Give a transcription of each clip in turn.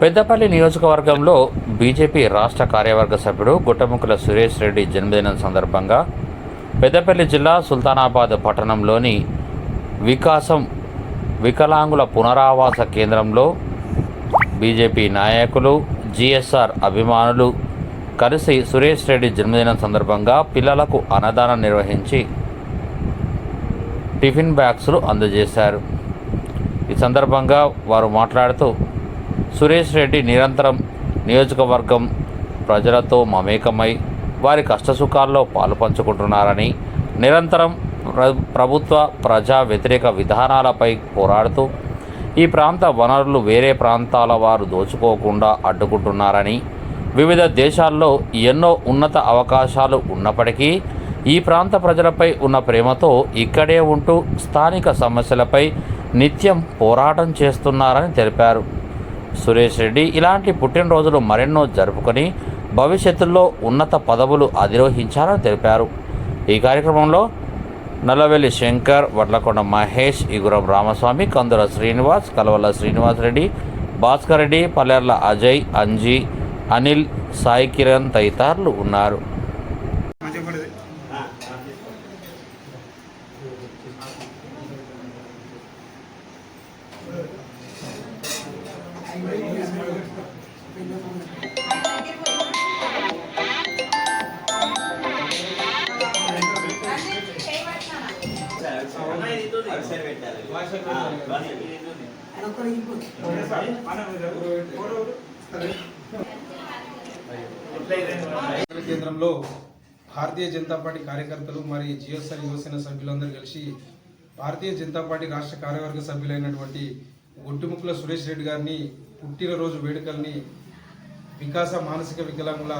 పెద్దపల్లి నియోజకవర్గంలో బీజేపీ రాష్ట్ర కార్యవర్గ సభ్యుడు గుట్టముక్కల సురేష్ రెడ్డి జన్మదినం సందర్భంగా పెద్దపల్లి జిల్లా సుల్తానాబాద్ పట్టణంలోని వికాసం వికలాంగుల పునరావాస కేంద్రంలో బీజేపీ నాయకులు జిఎస్ఆర్ అభిమానులు కలిసి సురేష్ రెడ్డి జన్మదినం సందర్భంగా పిల్లలకు అన్నదానం నిర్వహించి టిఫిన్ బ్యాగ్స్లు అందజేశారు. ఈ సందర్భంగా వారు మాట్లాడుతూ సురేష్ రెడ్డి నిరంతరం నియోజకవర్గం ప్రజలతో మమేకమై వారి కష్టసుఖాల్లో పాలు పంచుకుంటున్నారని నిరంతరం ప్రభుత్వ ప్రజా వ్యతిరేక విధానాలపై పోరాడుతూ ఈ ప్రాంత వనరులు వేరే ప్రాంతాల వారు దోచుకోకుండా అడ్డుకుంటున్నారని వివిధ దేశాల్లో ఎన్నో ఉన్నత అవకాశాలు ఉన్నప్పటికీ ఈ ప్రాంత ప్రజలపై ఉన్న ప్రేమతో ఇక్కడే ఉంటూ స్థానిక సమస్యలపై నిత్యం పోరాటం చేస్తున్నారని తెలిపారు. సురేష్ రెడ్డి ఇలాంటి పుట్టినరోజులు మరెన్నో జరుపుకొని భవిష్యత్తులో ఉన్నత పదవులు అధిరోహించాలని తెలిపారు. ఈ కార్యక్రమంలో నల్లవెల్లి శంకర్ వడ్లకొండ మహేష్ ఇగురం రామస్వామి కందుల శ్రీనివాస్ కలవల్ల శ్రీనివాస్ రెడ్డి భాస్కర్ రెడ్డి పల్లెర్ల అజయ్ అంజీ అనిల్ సాయి కిరణ్ తదితరులు ఉన్నారు. కేంద్రంలో భారతీయ జనతా పార్టీ కార్యకర్తలు మరియు జిఎస్ఆర్ యువసేన సభ్యులందరూ కలిసి భారతీయ జనతా పార్టీ రాష్ట్ర కార్యవర్గ సభ్యులైనటువంటి ఒట్టిముక్కుల సురేష్ రెడ్డి గారిని పుట్టినరోజు వేడుకల్ని వికాస మానసిక వికలాంగుల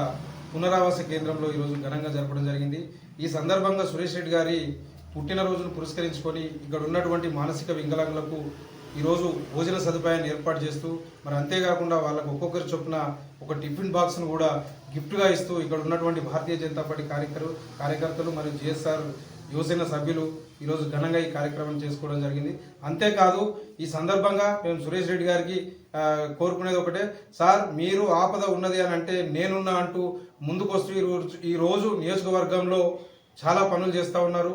పునరావాస కేంద్రంలో ఈరోజు ఘనంగా జరపడం జరిగింది. ఈ సందర్భంగా సురేష్ రెడ్డి గారి పుట్టినరోజును పురస్కరించుకొని ఇక్కడ ఉన్నటువంటి మానసిక వికలాంగులకు ఈరోజు భోజన సదుపాయాన్ని ఏర్పాటు చేస్తూ మరి అంతేకాకుండా వాళ్ళకు ఒక్కొక్కరి చొప్పున ఒక టిఫిన్ బాక్స్ను కూడా గిఫ్ట్గా ఇస్తూ ఇక్కడ ఉన్నటువంటి భారతీయ జనతా పార్టీ కార్యకరు కార్యకర్తలు మరియు జిఎస్ఆర్ యువసేన సభ్యులు ఈరోజు ఘనంగా ఈ కార్యక్రమం చేసుకోవడం జరిగింది. అంతేకాదు ఈ సందర్భంగా మేము సురేష్ రెడ్డి గారికి కోరుకునేది ఒకటే. సార్ మీరు ఆపద ఉన్నది అని అంటే నేనున్నా అంటూ ముందుకొస్తూ ఈ రోజు ఈ రోజు నియోజకవర్గంలో చాలా పనులు చేస్తూ ఉన్నారు.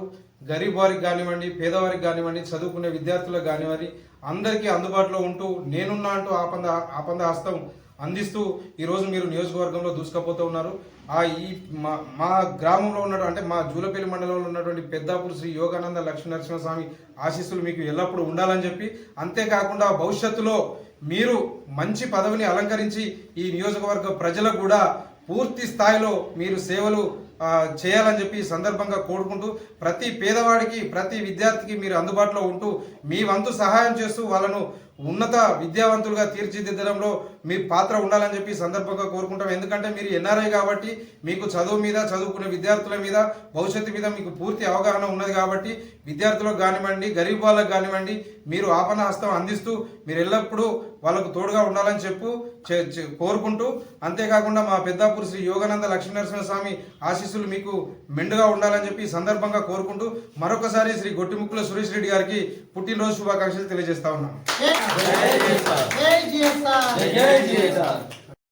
గరీబ్ వారికి కానివ్వండి పేదవారికి కానివ్వండి చదువుకునే విద్యార్థులకు కానివ్వండి అందరికీ అందుబాటులో ఉంటూ నేనున్నా అంటూ ఆపంద ఆపంద హస్తం అందిస్తూ ఈరోజు మీరు నియోజకవర్గంలో దూసుకపోతూ ఉన్నారు. ఆ ఈ మా మా గ్రామంలో ఉన్న అంటే మా జూలపల్లి మండలంలో ఉన్నటువంటి పెద్దాపూర్ శ్రీ యోగానంద లక్ష్మీ నరసింహస్వామి ఆశీస్సులు మీకు ఎల్లప్పుడూ ఉండాలని చెప్పి అంతేకాకుండా భవిష్యత్తులో మీరు మంచి పదవిని అలంకరించి ఈ నియోజకవర్గ ప్రజలకు కూడా పూర్తి స్థాయిలో మీరు సేవలు చేయాలని చెప్పి సందర్భంగా కోరుకుంటూ ప్రతి పేదవాడికి ప్రతి విద్యార్థికి మీరు అందుబాటులో ఉంటూ మీ వంతు సహాయం చేస్తూ వాళ్ళను ఉన్నత విద్యావంతులుగా తీర్చిదిద్దడంలో మీ పాత్ర ఉండాలని చెప్పి సందర్భంగా కోరుకుంటాం. ఎందుకంటే మీరు ఎన్ఆర్ఐ కాబట్టి మీకు చదువు మీద చదువుకునే విద్యార్థుల మీద భవిష్యత్తు మీద మీకు పూర్తి అవగాహన ఉన్నది కాబట్టి విద్యార్థులకు కానివ్వండి గరీబ్ వాళ్ళకు కానివ్వండి మీరు ఆపణ హస్తం అందిస్తూ మీరు ఎల్లప్పుడూ వాళ్ళకు తోడుగా ఉండాలని చెప్పు చే- కోరుకుంటూ అంతేకాకుండా మా పెద్దాపూర్ శ్రీ యోగానంద లక్ష్మీనరసింహస్వామి ఆశీస్సులు మీకు మెండుగా ఉండాలని చెప్పి సందర్భంగా కోరుకుంటూ మరొకసారి శ్రీ గొట్టిముక్కుల సురేష్ రెడ్డి గారికి పుట్టినరోజు శుభాకాంక్షలు తెలియజేస్తా ఉన్నాం. ఉన్నాను జై జిఎస్ఆర్.